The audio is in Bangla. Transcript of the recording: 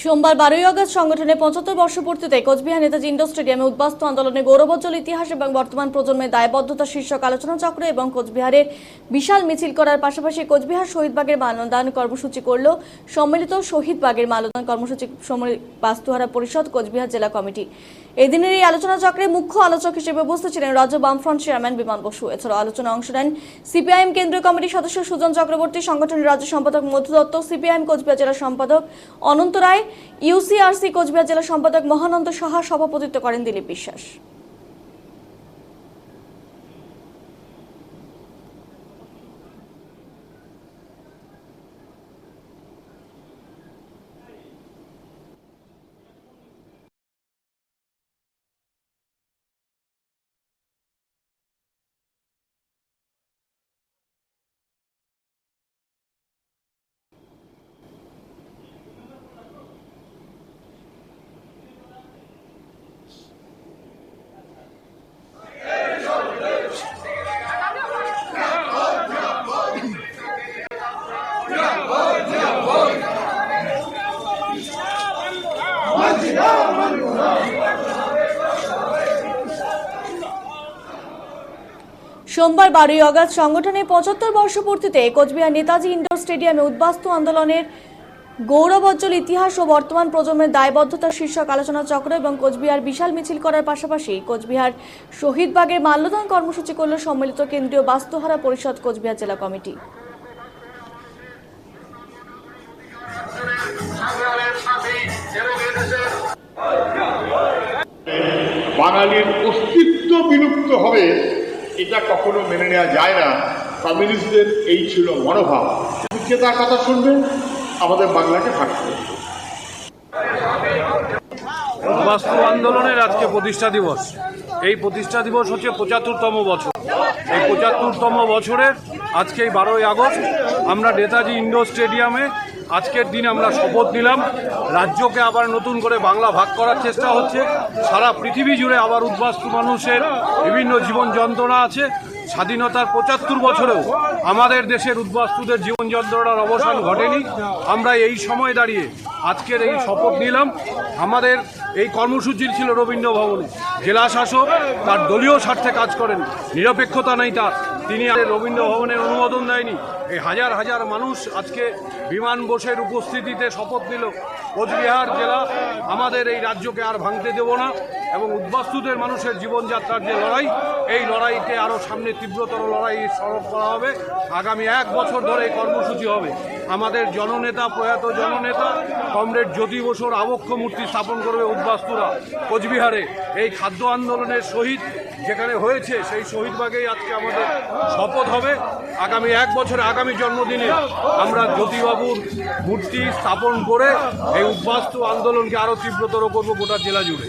সোমবার বারোই আগস্ট সংগঠনের পঁচাত্তর বর্ষপূর্তিতে কোচবিহার নেতাজি ইন্ডোর স্টেডিয়ামে উদ্বাস্ত আন্দোলনের গৌরবোজ্জ্বল ইতিহাস এবং বর্তমান প্রজন্মের দায়বদ্ধতা শীর্ষক আলোচনা চক্র এবং কোচবিহারের বিশাল মিছিল করার পাশাপাশি কোচবিহার শহীদবাগের মালদান কর্মসূচি করল সম্মিলিত শহীদবাগের মালদান কর্মসূচি বাস্তুহারা পরিষদ কোচবিহার জেলা কমিটি। এদিনের এই আলোচনা চক্রে মুখ্য আলোচক হিসেবে উপস্থিত ছিলেন রাজ্য বামফ্রন্ট চেয়ারম্যান বিমান বসু। এছাড়াও আলোচনায় অংশ নেন সিপিআইএম কেন্দ্রীয় কমিটির সদস্য সুজন চক্রবর্তী, সংগঠনের রাজ্য সম্পাদক মধু দত্ত, সিপিআইএম কোচবিহার জেলা সম্পাদক অনন্ত রায়, ইউসিআরসি কোচবিহার জেলা সম্পাদক মহানন্দ সাহা, সভাপতিত্ব করেন দিলীপ বিশ্বাস। সোমবার বারোই আগস্ট সংগঠনের পঁচাত্তর বর্ষপূর্তিতে কোচবিহার নেতাজি ইন্ডোর স্টেডিয়ামে উদ্বাস্তু আন্দোলনের গৌরবোজ্জ্বল ইতিহাস ও বর্তমান প্রজন্মের দায়বদ্ধতা শীর্ষক আলোচনা চক্র এবং কোচবিহার বিশাল মিছিল করার পাশাপাশি কোচবিহার শহীদবাগের মাল্যদান কর্মসূচি করল সম্মিলিত কেন্দ্রীয় বাস্তুহারা পরিষদ কোচবিহার জেলা কমিটি। বাঙালির অস্তিত্ব বিলুপ্ত হবে, এটা কখনো মেনে নেওয়া যায় না। কমিউনিস্টদের এই ছিল মনোভাব। যে তার কথা শুনবেন আমাদের বাংলাকে ভাগ করবে বাস্তু আন্দোলনের আজকে প্রতিষ্ঠা দিবস। এই প্রতিষ্ঠা দিবস হচ্ছে পঁচাত্তরতম বছর। এই পঁচাত্তরতম বছরের আজকে এই বারোই আগস্ট, আমরা নেতাজি ইন্ডোর স্টেডিয়ামে আজকের দিনে আমরা শপথ নিলাম। রাজ্যকে আবার নতুন করে বাংলা ভাগ করার চেষ্টা হচ্ছে। সারা পৃথিবী জুড়ে আবার উদ্বাস্তু মানুষের বিভিন্ন জীবন যন্ত্রণা আছে। স্বাধীনতার পঁচাত্তর বছরেও আমাদের দেশের উদ্বাস্তুদের জীবন যন্ত্রণার অবসান ঘটেনি। আমরা এই সময় দাঁড়িয়ে আজকের এই শপথ নিলাম। আমাদের এই কর্মসূচি ছিল রবীন্দ্র ভবনে জেলা শাসক তার দলীয় স্বার্থে কাজ করেন। নিরপেক্ষতা নেই তার। তিনি রবীন্দ্র ভবনের অনুমোদন দেয়নি। এই হাজার হাজার মানুষ আজকে বিমান বোসের উপস্থিতিতে শপথ নিল, কোচবিহার জেলা আমাদের এই রাজ্যকে আর ভাঙতে দেব না এবং উদ্বাস্তুদের মানুষের জীবনযাত্রার যে লড়াই, এই লড়াইকে আরও সামনে তীব্রতর লড়াই সড়ক করা হবে। আগামী এক বছর ধরে এই কর্মসূচি হবে। আমাদের জননেতা, প্রয়াত জননেতা কমরেড জ্যোতি বসুর আবক্ষ মূর্তি স্থাপন করবে উদ্বাস্তুরা। কোচবিহারে এই খাদ্য আন্দোলনের শহীদ যেখানে হয়েছে সেই শহীদবাগেই আজকে আমাদের শপথ হবে। আগামী এক বছরে আগামী জন্মদিনে আমরা জ্যোতিবাবুর মূর্তি স্থাপন করে এই উদ্বাস্তু আন্দোলনকে আরও তীব্রতর করব গোটা জেলা জুড়ে।